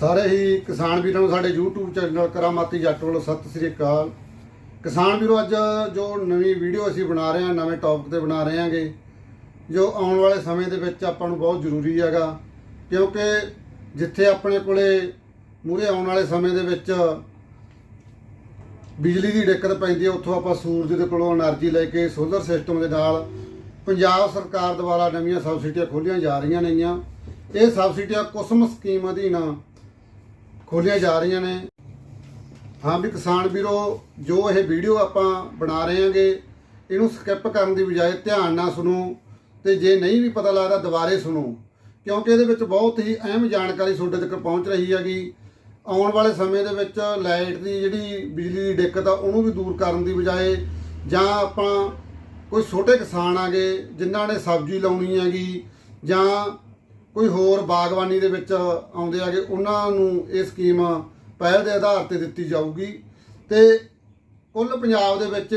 ਸਾਰੇ ਹੀ ਕਿਸਾਨ ਵੀਰਾਂ ਨੂੰ ਸਾਡੇ YouTube ਚੈਨਲ ਕਰਾਮਾਤੀ ਜੱਟ ਵੱਲੋਂ ਸਤਿ ਸ੍ਰੀ ਅਕਾਲ। ਕਿਸਾਨ ਵੀਰੋ, ਅੱਜ ਜੋ ਨਵੀਂ ਵੀਡੀਓ ਅਸੀਂ ਬਣਾ ਰਹੇ ਹਾਂ, ਨਵੇਂ ਟੌਪਿਕ ਤੇ ਬਣਾ ਰਹੇ ਹਾਂਗੇ, ਜੋ ਆਉਣ ਵਾਲੇ ਸਮੇਂ ਦੇ ਵਿੱਚ ਆਪਾਂ ਨੂੰ ਬਹੁਤ ਜ਼ਰੂਰੀ ਹੈਗਾ, ਕਿਉਂਕਿ ਜਿੱਥੇ ਆਪਣੇ ਕੋਲੇ ਮੂਰੇ ਆਉਣ ਵਾਲੇ ਸਮੇਂ ਦੇ ਵਿੱਚ ਬਿਜਲੀ ਦੀ ਦਿੱਕਤ ਪੈਂਦੀ ਹੈ, ਉੱਥੋਂ ਆਪਾਂ ਸੂਰਜ ਦੇ ਕੋਲੋਂ એનર્ਜੀ ਲੈ ਕੇ ਸੋਲਰ ਸਿਸਟਮ ਦੇ ਨਾਲ ਪੰਜਾਬ ਸਰਕਾਰ ਦੁਆਰਾ ਨਵੀਆਂ ਸਬਸਿਡੀਆਂ ਖੋਲੀਆਂ ਜਾ ਰਹੀਆਂ ਨੇਗੀਆਂ। ਇਹ ਸਬਸਿਡੀਆਂ ਕੁਸਮ ਸਕੀਮ ਅਧੀਨ ਖੋਲੀਆਂ ਜਾ ਰਹੀਆਂ ਨੇ। ਹਾਂ ਵੀ ਕਿਸਾਨ ਵੀਰੋ, ਜੋ ਇਹ ਵੀਡੀਓ ਆਪਾਂ ਬਣਾ ਰਹੇ ਹਾਂਗੇ, ਇਹਨੂੰ ਸਕਿਪ ਕਰਨ ਦੀ ਬਜਾਏ ਧਿਆਨ ਨਾਲ ਸੁਣੋ ਤੇ ਜੇ ਨਹੀਂ ਵੀ ਪਤਾ ਲੱਗਦਾ ਦੁਬਾਰੇ ਸੁਣੋ, ਕਿਉਂਕਿ ਇਹਦੇ ਵਿੱਚ ਬਹੁਤ ਹੀ ਅਹਿਮ ਜਾਣਕਾਰੀ ਤੁਹਾਡੇ ਤੱਕ ਪਹੁੰਚ ਰਹੀ ਹੈਗੀ। ਆਉਣ ਵਾਲੇ ਸਮੇਂ ਦੇ ਵਿੱਚ ਲਾਈਟ ਦੀ ਜਿਹੜੀ ਬਿਜਲੀ ਦੀ ਦਿੱਕਤ ਆ, ਉਹਨੂੰ ਵੀ ਦੂਰ ਕਰਨ ਦੀ ਬਜਾਏ ਜਾਂ ਆਪਾਂ ਕੋਈ ਛੋਟੇ ਕਿਸਾਨ ਆਗੇ, ਜਿਨ੍ਹਾਂ ਨੇ ਸਬਜ਼ੀ ਲਾਉਣੀ ਹੈਗੀ ਜਾਂ ਕੋਈ ਹੋਰ ਬਾਗਬਾਨੀ ਦੇ ਵਿੱਚ ਆਉਂਦੇ ਆਗੇ ਉਹਨਾਂ ਨੂੰ ਇਹ ਸਕੀਮ ਪਹਿਲ ਦੇ ਆਧਾਰ ਤੇ ਦਿੱਤੀ ਜਾਊਗੀ। ਤੇ ਕੁੱਲ ਪੰਜਾਬ ਦੇ ਵਿੱਚ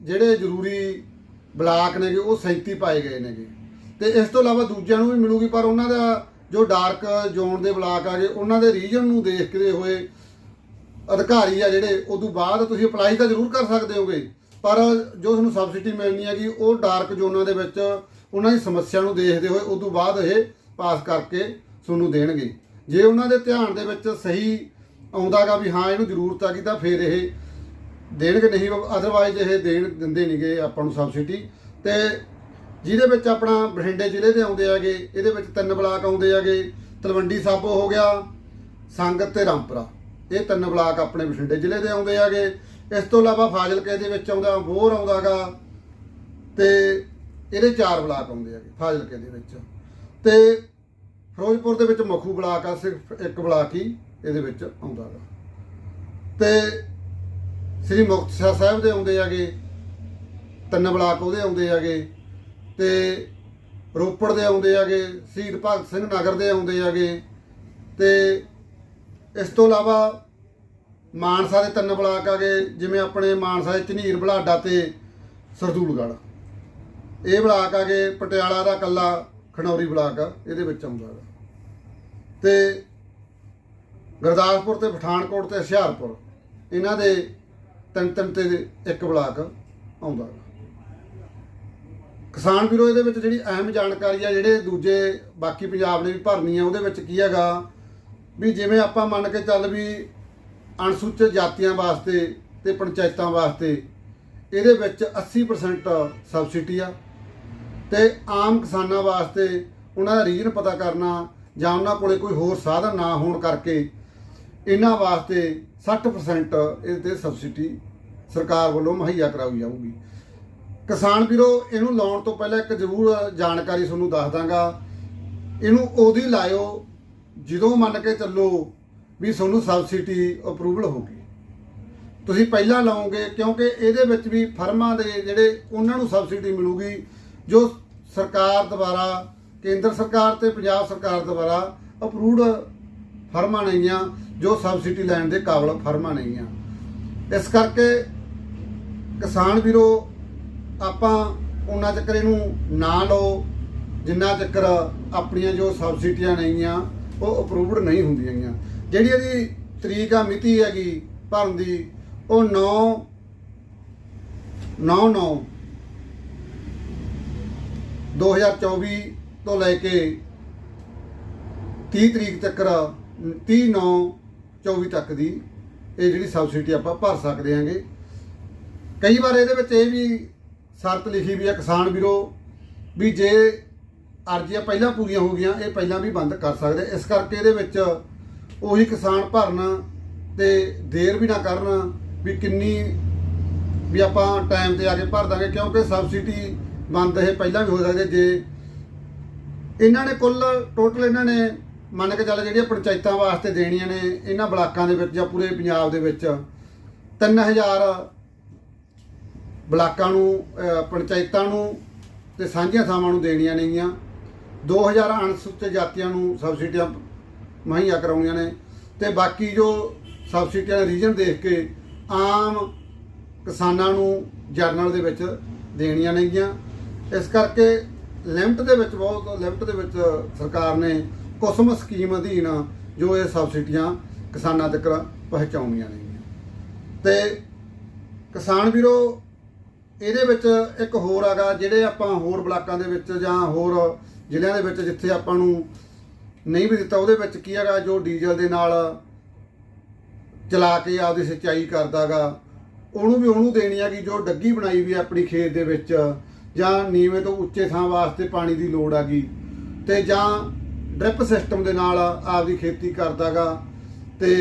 ਜਿਹੜੇ ਜ਼ਰੂਰੀ ਬਲਾਕ ਨੇਗੇ, ਉਹ 37 ਪਾਏ ਗਏ ਨੇਗੇ। ਤੇ ਇਸ ਤੋਂ ਇਲਾਵਾ ਦੂਜਿਆਂ ਨੂੰ ਵੀ ਮਿਲੂਗੀ, ਪਰ ਉਹਨਾਂ ਦਾ ਜੋ ਡਾਰਕ ਜ਼ੋਨ ਦੇ ਬਲਾਕ ਆ ਗਏ, ਉਹਨਾਂ ਦੇ ਰੀਜਨ ਨੂੰ ਦੇਖਦੇ ਹੋਏ ਅਧਿਕਾਰੀ ਆ ਜਿਹੜੇ, ਉਦੋਂ ਬਾਅਦ ਤੁਸੀਂ ਅਪਲਾਈ ਤਾਂ ਜ਼ਰੂਰ ਕਰ ਸਕਦੇ ਹੋਗੇ, ਪਰ ਜੋ ਤੁਹਾਨੂੰ ਸਬਸਿਡੀ ਮਿਲਣੀ ਹੈਗੀ, ਉਹ ਡਾਰਕ ਜ਼ੋਨਾਂ ਦੇ ਵਿੱਚ ਉਹਨਾਂ ਦੀ ਸਮੱਸਿਆ ਨੂੰ ਦੇਖਦੇ ਹੋਏ ਉਦੋਂ ਬਾਅਦ ਇਹ ਪਾਸ ਕਰਕੇ ਤੁਹਾਨੂੰ ਦੇਣਗੇ। ਜੇ ਉਹਨਾਂ ਦੇ ਧਿਆਨ ਦੇ ਵਿੱਚ ਸਹੀ ਆਉਂਦਾਗਾ ਵੀ ਹਾਂ, ਇਹਨੂੰ ਜ਼ਰੂਰਤ ਆ ਗਈ ਤਾਂ ਫਿਰ ਇਹ ਦੇਣਗੇ ਨਹੀਂ ਅਦਰਵਾਈਜ਼ ਇਹ ਦੇਣ ਦਿੰਦੇ ਨਹੀਂਗੇ ਆਪਾਂ ਨੂੰ ਸਬਸਿਡੀ ਤੇ ਜਿਹਦੇ ਵਿੱਚ ਆਪਣਾ ਬਠਿੰਡੇ ਜ਼ਿਲ੍ਹੇ ਦੇ ਆਉਂਦੇ ਹੈਗੇ, ਇਹਦੇ ਵਿੱਚ ਤਿੰਨ ਬਲਾਕ ਆਉਂਦੇ ਹੈਗੇ, ਤਲਵੰਡੀ ਸਾਬੋ ਹੋ ਗਿਆ ਸੰਗਤ ਤੇ ਰਾਮਪੁਰਾ। ਇਹ ਤਿੰਨ ਬਲਾਕ ਆਪਣੇ ਬਠਿੰਡੇ ਜ਼ਿਲ੍ਹੇ ਦੇ ਆਉਂਦੇ ਹੈਗੇ। ਇਸ ਤੋਂ ਇਲਾਵਾ ਫਾਜ਼ਿਲਕੇ ਦੇ ਵਿੱਚ ਆਉਂਦਾ ਬੋਰ ਆਉਂਦਾਗਾ। ਤੇ ਇਹਦੇ ਚਾਰ ਬਲਾਕ ਆਉਂਦੇ ਹੈਗੇ ਫਾਜ਼ਿਲਕੇ ਦੇ ਵਿੱਚ। ਤੇ ਫਿਰੋਜ਼ਪੁਰ ਦੇ ਵਿੱਚ ਮਖੂ ਬਲਾਕ ਆ, ਸਿਰਫ ਇੱਕ ਬਲਾਕ ਹੀ ਇਹਦੇ ਵਿੱਚ ਆਉਂਦਾ ਗਾ। ਤੇ ਸ੍ਰੀ ਮੁਕਤਸਰ ਸਾਹਿਬ ਦੇ ਆਉਂਦੇ ਹੈਗੇ, ਤਿੰਨ ਬਲਾਕ ਉਹਦੇ ਆਉਂਦੇ ਹੈਗੇ। ਤੇ ਰੋਪੜ ਦੇ ਆਉਂਦੇ ਹੈਗੇ, ਸ਼ਹੀਦ ਭਗਤ ਸਿੰਘ ਨਗਰ ਦੇ ਆਉਂਦੇ ਹੈਗੇ। ਤੇ ਇਸ ਤੋਂ ਇਲਾਵਾ ਮਾਨਸਾ ਦੇ ਤਿੰਨ ਬਲਾਕ ਆ ਗਏ ਜਿਵੇਂ ਆਪਣੇ ਮਾਨਸਾ ਦੇ ਝਨੀਰ ਬਲਾਡਾ ਤੇ ਸਰਦੂਲਗੜ੍ਹ। ਇਹ ਬਲਾਕ ਆ ਆਗੇ ਪਟਿਆਲਾ ਦਾ ਕੱਲਾ ਖਣੌਰੀ ਬਲਾਕ ਆ, ਇਹਦੇ ਵਿੱਚ ਆਉਂਦਾ ਗਾ ਤੇ ਗੁਰਦਾਸਪੁਰ ਤੇ ਪਠਾਨਕੋਟ ਤੇ ਹੁਸ਼ਿਆਰਪੁਰ, ਇਹਨਾਂ ਦੇ ਤਿੰਨ ਤਿੰਨ ਤੇ ਇੱਕ ਬਲਾਕ ਆਉਂਦਾ ਗਾ ਕਿਸਾਨ ਵੀਰੋ, ਇਹਦੇ ਵਿੱਚ ਜਿਹੜੀ ਅਹਿਮ ਜਾਣਕਾਰੀ ਆ, ਜਿਹੜੇ ਦੂਜੇ ਬਾਕੀ ਪੰਜਾਬ ਨੇ ਵੀ ਭਰਨੀ ਆ, ਉਹਦੇ ਵਿੱਚ ਕੀ ਹੈਗਾ ਵੀ ਜਿਵੇਂ ਆਪਾਂ ਮੰਨ ਕੇ ਚੱਲ ਵੀ ਅਣਸੂਚਿਤ ਜਾਤੀਆਂ ਵਾਸਤੇ ਤੇ ਪੰਚਾਇਤਾਂ ਵਾਸਤੇ ਇਹਦੇ ਵਿੱਚ 80% ਸਬਸਿਡੀ ਆ। ਤੇ ਆਮ ਕਿਸਾਨਾਂ ਵਾਸਤੇ ਉਹਨਾਂ ਦਾ ਰੀਜਨ ਪਤਾ ਕਰਨਾ ਜਾਂ ਉਹਨਾਂ ਕੋਲੇ ਕੋਈ ਹੋਰ ਸਾਧਨ ਨਾ ਹੋਣ ਕਰਕੇ ਇਹਨਾਂ ਵਾਸਤੇ 60% ਇਹਦੇ ਤੇ ਸਬਸਿਡੀ ਸਰਕਾਰ ਵੱਲੋਂ ਮੁਹੱਈਆ ਕਰਾਈ ਜਾਊਗੀ। ਕਿਸਾਨ ਵੀਰੋ, ਇਹਨੂੰ ਲਾਉਣ ਤੋਂ ਪਹਿਲਾਂ ਇੱਕ ਜ਼ਰੂਰ ਜਾਣਕਾਰੀ ਤੁਹਾਨੂੰ ਦੱਸ ਦਾਂਗਾ। ਇਹਨੂੰ ਉਹਦੀ ਲਾਇਓ, ਜਦੋਂ ਮੰਨ ਕੇ ਚੱਲੋ ਵੀ ਤੁਹਾਨੂੰ ਸਬਸਿਡੀ ਅਪਰੂਵਲ ਹੋਗੀ ਤੁਸੀਂ ਪਹਿਲਾਂ ਲਾਓਗੇ ਕਿਉਂਕਿ ਇਹਦੇ ਵਿੱਚ ਵੀ ਫਰਮਾਂ ਦੇ ਜਿਹੜੇ ਉਹਨਾਂ ਨੂੰ ਸਬਸਿਡੀ ਮਿਲੂਗੀ ਜੋ ਸਰਕਾਰ ਦੁਆਰਾ, ਕੇਂਦਰ ਸਰਕਾਰ ਤੇ ਪੰਜਾਬ ਸਰਕਾਰ ਦੁਆਰਾ ਅਪਰੂਵਡ ਫਰਮਾਂ ਨੇਗੀਆਂ, ਜੋ ਸਬਸਿਡੀ ਲੈਣ ਦੇ ਕਾਬਲ ਫਰਮਾਂ ਨੇਗੀਆਂ। ਇਸ ਕਰਕੇ ਕਿਸਾਨ ਵੀਰੋ, ਆਪਾਂ ਉਹਨਾਂ ਚੱਕਰ ਇਹਨੂੰ ਨਾ ਲਓ, ਜਿੰਨਾ ਚੱਕਰ ਆਪਣੀਆਂ ਜੋ ਸਬਸਿਡੀਆਂ ਨੇਗੀਆਂ, ਉਹ ਅਪਰੂਵਡ ਨਹੀਂ ਹੁੰਦੀਆਂ ਗੀਆਂ ਜਿਹੜੀ ਇਹਦੀ ਤਰੀਕ ਆ, ਮਿਤੀ ਹੈਗੀ ਭਰਨ ਦੀ, ਉਹ 9 9 9 2024 ਤੋਂ ਲੈ ਕੇ 30 ਤਰੀਕ ਤੱਕ 30 9 24 ਤੱਕ ਦੀ ਇਹ ਜਿਹੜੀ ਸਬਸਿਡੀ ਆਪਾਂ ਭਰ ਸਕਦੇ ਹਾਂਗੇ। ਕਈ ਵਾਰ ਇਹਦੇ ਵਿੱਚ ਇਹ ਵੀ ਸ਼ਰਤ ਲਿਖੀ ਵੀ ਆ, ਕਿਸਾਨ ਵੀਰੋ, ਵੀ ਜੇ ਅਰਜ਼ੀਆਂ ਪਹਿਲਾਂ ਪੂਰੀਆਂ ਹੋ ਗਈਆਂ, ਇਹ ਪਹਿਲਾਂ ਵੀ ਬੰਦ ਕਰ ਸਕਦੇ। ਇਸ ਕਰਕੇ ਇਹਦੇ ਵਿੱਚ ਉਹੀ ਕਿਸਾਨ ਭਰਨ ਤੇ ਦੇਰ ਵੀ ਨਾ ਕਰਨ ਵੀ ਕਿੰਨੀ ਵੀ ਆਪਾਂ ਟਾਈਮ ਤੇ ਆ ਕੇ ਭਰ ਦਾਂਗੇ, ਕਿਉਂਕਿ ਸਬਸਿਡੀ ਬੰਦ ਇਹ ਪਹਿਲਾਂ ਵੀ ਹੋ ਸਕਦੇ ਜੇ। ਇਹਨਾਂ ਨੇ ਕੁੱਲ ਟੋਟਲ ਇਹਨਾਂ ਨੇ ਮੰਨ ਕੇ ਚੱਲ ਜਿਹੜੀਆਂ ਪੰਚਾਇਤਾਂ ਵਾਸਤੇ ਦੇਣੀਆਂ ਨੇ, ਇਹਨਾਂ ਬਲਾਕਾਂ ਦੇ ਵਿੱਚ ਜਾਂ ਪੂਰੇ ਪੰਜਾਬ ਦੇ ਵਿੱਚ 3000 ਬਲਾਕਾਂ ਨੂੰ ਪੰਚਾਇਤਾਂ ਨੂੰ ਤੇ ਸਾਂਝੀਆਂ ਥਾਵਾਂ ਨੂੰ ਦੇਣੀਆਂ ਨੇਗੀਆਂ। 2000 ਅਨੁਸੂਚਿਤ ਜਾਤੀਆਂ ਨੂੰ ਸਬਸਿਡੀਆਂ ਮੁਹੱਈਆ ਕਰਾਉਣੀਆਂ ਨੇ ਤੇ ਬਾਕੀ ਜੋ ਸਬਸਿਡੀਆਂ ਦਾ ਰੀਜਨ ਦੇਖ ਕੇ ਆਮ ਕਿਸਾਨਾਂ ਨੂੰ ਜਰਨਲ ਦੇ ਵਿੱਚ ਦੇਣੀਆਂ ਨੇਗੀਆਂ। ਇਸ ਕਰਕੇ ਲਿਮਟ ਦੇ ਵਿੱਚ ਬਹੁਤ, ਲਿਮਟ ਦੇ ਵਿੱਚ ਸਰਕਾਰ ਨੇ ਕੁਸਮ ਸਕੀਮ ਅਧੀਨ ਜੋ ਇਹ ਸਬਸਿਡੀਆਂ ਕਿਸਾਨਾਂ ਤੱਕ ਪਹੁੰਚਾਉਣੀਆਂ ਨੇ। ਤੇ ਕਿਸਾਨ ਵੀਰੋ, ਇਹਦੇ ਵਿੱਚ ਇੱਕ ਹੋਰ ਹੈਗਾ, ਜਿਹੜੇ ਆਪਾਂ ਹੋਰ ਬਲਾਕਾਂ ਦੇ ਵਿੱਚ ਜਾਂ ਹੋਰ ਜ਼ਿਲ੍ਹਿਆਂ ਦੇ ਵਿੱਚ ਜਿੱਥੇ ਆਪਾਂ ਨੂੰ ਨਹੀਂ ਵੀ ਦਿੱਤਾ, ਉਹਦੇ ਵਿੱਚ ਕੀ ਹੈਗਾ, ਜੋ ਡੀਜ਼ਲ ਦੇ ਨਾਲ ਚਲਾ ਕੇ ਆਪਦੀ ਸਿੰਚਾਈ ਕਰਦਾਗਾ ਉਹਨੂੰ ਵੀ ਉਹਨੂੰ ਦੇਣੀ ਹੈਗੀ, ਜੋ ਡੱਗੀ ਬਣਾਈ ਵੀ ਆਪਣੀ ਖੇਤ ਦੇ ਵਿੱਚ ਜਾਂ ਨੀਵੇਂ ਤੋਂ ਉੱਚੇ ਥਾਂ ਵਾਸਤੇ ਪਾਣੀ ਦੀ ਲੋੜ ਹੈਗੀ ਤੇ ਜਾਂ ਡ੍ਰਿਪ ਸਿਸਟਮ ਦੇ ਨਾਲ ਆਪਦੀ ਖੇਤੀ ਕਰਦਾਗਾ ਤੇ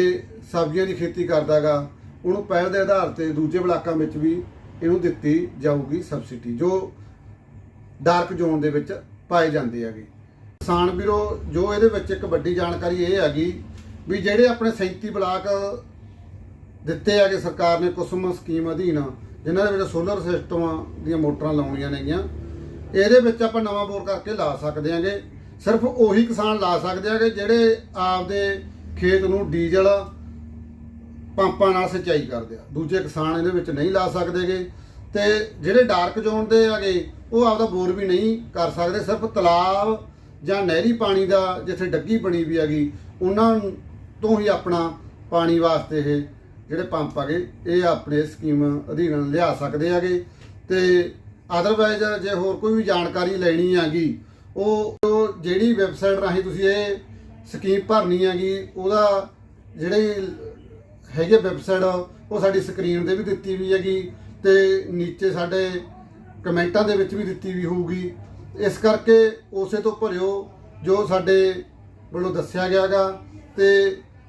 ਸਬਜ਼ੀਆਂ ਦੀ ਖੇਤੀ ਕਰਦਾਗਾ, ਉਹਨੂੰ ਪਹਿਲ ਦੇ ਆਧਾਰ ਤੇ ਦੂਜੇ ਬਲਾਕਾਂ ਵਿੱਚ ਵੀ ਇਹਨੂੰ ਦਿੱਤੀ ਜਾਊਗੀ ਸਬਸਿਡੀ, ਜੋ ਡਾਰਕ ਜ਼ੋਨ ਦੇ ਵਿੱਚ ਪਾਏ ਜਾਂਦੇ ਹੈਗੇ। ਕਿਸਾਨ ਵੀਰੋ, ਜੋ ਇਹਦੇ ਵਿੱਚ ਇੱਕ ਵੱਡੀ ਜਾਣਕਾਰੀ ਇਹ ਹੈਗੀ ਵੀ ਜਿਹੜੇ ਆਪਣੇ 37 ਬਲਾਕ ਦਿੱਤੇ ਹੈਗੇ ਸਰਕਾਰ ਨੇ ਕੁਸਮ ਸਕੀਮ ਅਧੀਨ ਜਿਨ੍ਹਾਂ ਦੇ ਵਿੱਚ ਸੋਲਰ ਸਿਸਟਮ ਦੀਆਂ ਮੋਟਰਾਂ ਲਾਉਣੀਆਂ ਨੇਗੀਆਂ, ਇਹਦੇ ਵਿੱਚ ਆਪਾਂ ਨਵਾਂ ਬੋਰ ਕਰਕੇ ਲਾ ਸਕਦੇ ਹਾਂਗੇ ਸਿਰਫ ਉਹੀ ਕਿਸਾਨ ਲਾ ਸਕਦੇ ਹੈਗੇ ਜਿਹੜੇ ਆਪਦੇ ਖੇਤ ਨੂੰ ਡੀਜ਼ਲ ਪੰਪਾਂ ਨਾਲ ਸਿੰਚਾਈ ਕਰਦੇ ਆ। ਦੂਜੇ ਕਿਸਾਨ ਇਹਦੇ ਵਿੱਚ ਨਹੀਂ ਲਾ ਸਕਦੇਗੇ ਤੇ ਜਿਹੜੇ ਡਾਰਕ ਜ਼ੋਨ ਦੇ ਹੈਗੇ, ਉਹ ਆਪਦਾ ਬੋਰ ਵੀ ਨਹੀਂ ਕਰ ਸਕਦੇ। ਸਿਰਫ ਤਲਾਬ ਜਾਂ ਨਹਿਰੀ ਪਾਣੀ ਦਾ ਜਿੱਥੇ ਡੱਗੀ ਬਣੀ ਵੀ ਹੈਗੀ, ਉਹਨਾਂ ਤੋਂ ਹੀ ਆਪਣਾ ਪਾਣੀ ਵਾਸਤੇ ਇਹ ਜਿਹੜੇ ਪੰਪ ਹੈਗੇ ਇਹ ਆਪਣੇ ਸਕੀਮ ਅਧੀਨ ਲਿਆ ਸਕਦੇ ਹੈਗੇ। ਤੇ ਅਦਰਵਾਈਜ਼ ਜੇ ਹੋਰ ਕੋਈ ਵੀ ਜਾਣਕਾਰੀ ਲੈਣੀ ਹੈਗੀ, ਉਹ ਉਹ ਜਿਹੜੀ ਵੈਬਸਾਈਟ ਰਾਹੀਂ ਤੁਸੀਂ ਇਹ ਸਕੀਮ ਭਰਨੀ ਹੈਗੀ, ਉਹਦਾ ਜਿਹੜੇ ਹੈਗੇ ਵੈਬਸਾਈਟ ਉਹ ਸਾਡੀ ਸਕਰੀਨ ਤੇ ਵੀ ਦਿੱਤੀ ਵੀ ਹੈਗੀ ਤੇ ਨੀਚੇ ਸਾਡੇ ਕਮੈਂਟਾਂ ਦੇ ਵਿੱਚ ਵੀ ਦਿੱਤੀ ਵੀ ਹੋਊਗੀ। ਇਸ ਕਰਕੇ ਉਸੇ ਤੋਂ ਭਰਿਓ ਜੋ ਸਾਡੇ ਵੱਲੋਂ ਦੱਸਿਆ ਗਿਆਗਾ ਤੇ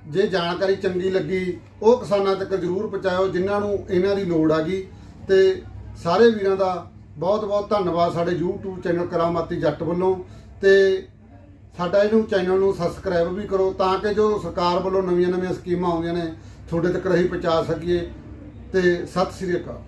ਜੇ ਜਾਣਕਾਰੀ ਚੰਗੀ ਲੱਗੀ, ਉਹ ਕਿਸਾਨਾਂ ਤੱਕ ਜ਼ਰੂਰ ਪਹੁੰਚਾਇਓ, ਜਿਨ੍ਹਾਂ ਨੂੰ ਇਹਨਾਂ ਦੀ ਲੋੜ ਹੈਗੀ। ਤੇ ਸਾਰੇ ਵੀਰਾਂ ਦਾ ਬਹੁਤ ਬਹੁਤ ਧੰਨਵਾਦ ਸਾਡੇ YouTube ਚੈਨਲ ਕਰਾਮਾਤੀ ਜੱਟ ਵੱਲੋਂ। ਤੇ ਸਾਡਾ ਇਹਨੂੰ ਚੈਨਲ ਨੂੰ ਸਬਸਕ੍ਰਾਈਬ ਵੀ ਕਰੋ, ਤਾਂ ਕਿ ਜੋ ਸਰਕਾਰ ਵੱਲੋਂ ਨਵੀਆਂ-ਨਵੀਆਂ ਸਕੀਮਾਂ ਆਉਂਦੀਆਂ ਨੇ, ਤੁਹਾਡੇ ਤੱਕ ਰਹੀ ਪਹੁੰਚਾ ਸਕੀਏ। ਤੇ ਸਤਿ ਸ੍ਰੀ ਅਕਾਲ।